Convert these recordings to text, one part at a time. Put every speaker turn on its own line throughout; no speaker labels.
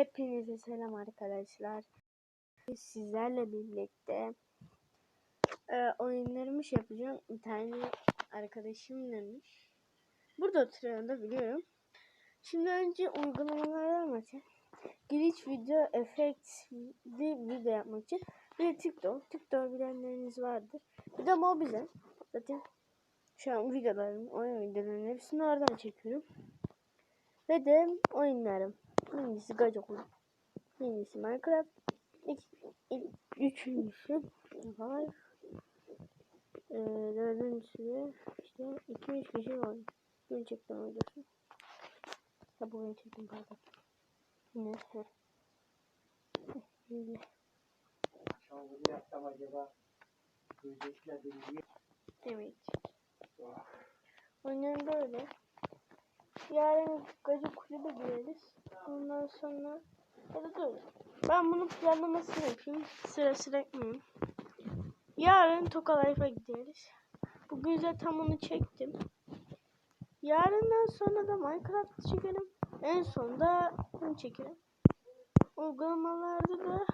Hepinize selam arkadaşlar. Sizlerle birlikte e, oyunlarımı şey yapacağım. Bir tane arkadaşım demiş. Burada oturuyor da biliyorum. Şimdi önce uygulamalardan bakacağım. Glitch video efektli video yapmak için. Bir de TikTok. TikTok bilenleriniz vardır. Bir de Mobizen. Zaten şu an videolarım, oyun videolarının hepsini oradan çekiyorum. Ve de oyunlarım. Birincisi Gacok oyunu. Birincisi Minecraft. İki, ilk, üçüncüsü var. Ee, dördüncüsü de işte iki üç kişi var. Dün çektim videosu. Ha bugün çektim pardon. Böyle.
Akşam bunu yapsam acaba görecekler beni.
Evet. Oyunlarım böyle. Yarın gacı kulübe gireriz. Ondan sonra ya da dur. Ben bunun planlamasını yapayım. Sıra sıra yapmayayım. Yarın Toka Life'a gideriz. Bugün zaten bunu çektim. Yarından sonra da Minecraft çekerim. En son da bunu çekerim. Uygulamalarda da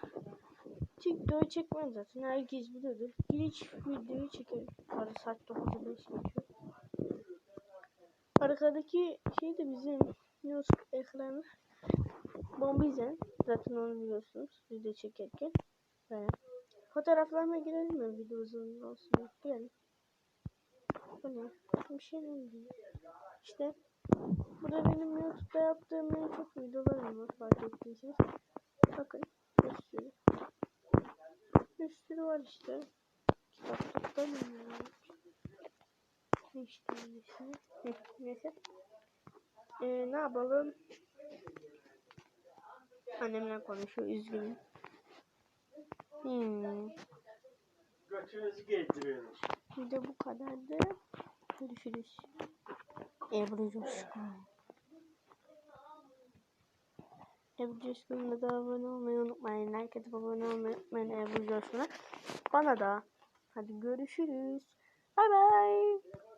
TikTok'u çekmem zaten. Herkes biliyordur. Glitch videoyu çekerim. Arada saat 9'da 5 geçiyor. Arkadaki şey de bizim news ekranı. Bombizen. Zaten onu biliyorsunuz. Video çekerken. Böyle. Fotoğraflarıma girelim mi? Video uzun olsun. Girelim. Bu ne? Bir şey diyor? İşte. Bu da benim YouTube'da yaptığım en çok videolarım var. Fark ettiyseniz. Bakın. Bir sürü. Bir sürü var işte. Kitaplıktan mı? İşte neyse. Neyse. Ee, ne yapalım? Annemle konuşuyor üzgünüm. Hmm.
Götünüzü gezdiriyoruz.
Bir de bu kadardı. Görüşürüz. Ebru Coşkun. Ebru Coşkun'a da abone olmayı unutmayın. Herkese abone olmayı unutmayın Ebru Coşkun'a. Bana da. Hadi görüşürüz. Bay bay.